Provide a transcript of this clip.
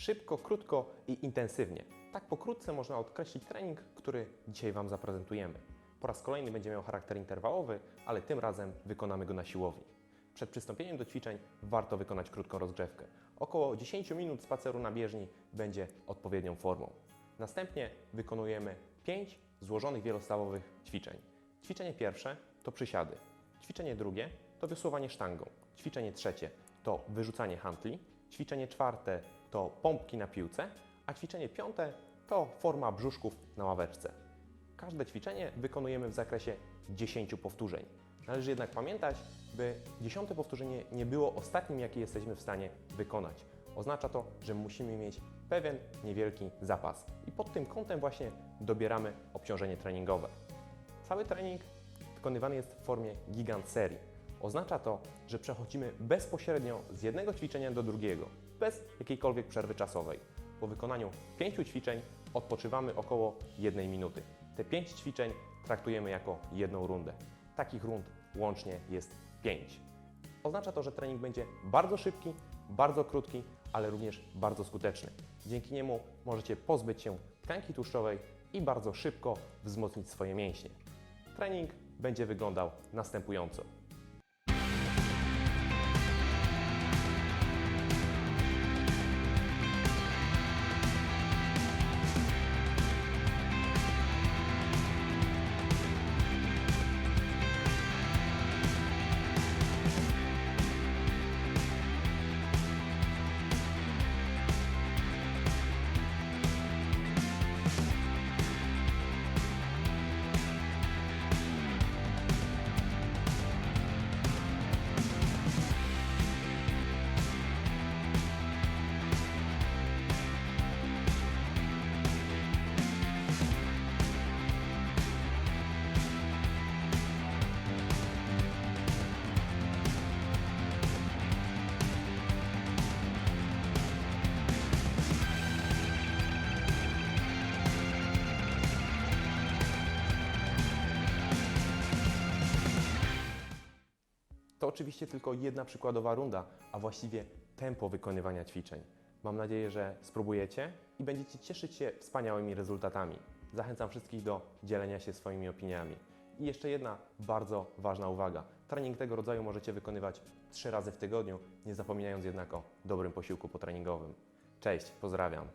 Szybko, krótko i intensywnie. Tak pokrótce można określić trening, który dzisiaj Wam zaprezentujemy. Po raz kolejny będzie miał charakter interwałowy, ale tym razem wykonamy go na siłowni. Przed przystąpieniem do ćwiczeń warto wykonać krótką rozgrzewkę. Około 10 minut spaceru na bieżni będzie odpowiednią formą. Następnie wykonujemy 5 złożonych wielostawowych ćwiczeń. Ćwiczenie pierwsze to przysiady. Ćwiczenie drugie to wiosłowanie sztangą. Ćwiczenie trzecie to wyrzucanie hantli. Ćwiczenie czwarte to pompki na piłce, a ćwiczenie piąte to forma brzuszków na ławeczce. Każde ćwiczenie wykonujemy w zakresie 10 powtórzeń. Należy jednak pamiętać, by dziesiąte powtórzenie nie było ostatnim, jakie jesteśmy w stanie wykonać. Oznacza to, że musimy mieć pewien niewielki zapas i pod tym kątem właśnie dobieramy obciążenie treningowe. Cały trening wykonywany jest w formie gigant serii. Oznacza to, że przechodzimy bezpośrednio z jednego ćwiczenia do drugiego, bez jakiejkolwiek przerwy czasowej. Po wykonaniu pięciu ćwiczeń odpoczywamy około jednej minuty. Te pięć ćwiczeń traktujemy jako jedną rundę. Takich rund łącznie jest pięć. Oznacza to, że trening będzie bardzo szybki, bardzo krótki, ale również bardzo skuteczny. Dzięki niemu możecie pozbyć się tkanki tłuszczowej i bardzo szybko wzmocnić swoje mięśnie. Trening będzie wyglądał następująco. To oczywiście tylko jedna przykładowa runda, a właściwie tempo wykonywania ćwiczeń. Mam nadzieję, że spróbujecie i będziecie cieszyć się wspaniałymi rezultatami. Zachęcam wszystkich do dzielenia się swoimi opiniami. I jeszcze jedna bardzo ważna uwaga. Trening tego rodzaju możecie wykonywać trzy razy w tygodniu, nie zapominając jednak o dobrym posiłku potreningowym. Cześć, pozdrawiam.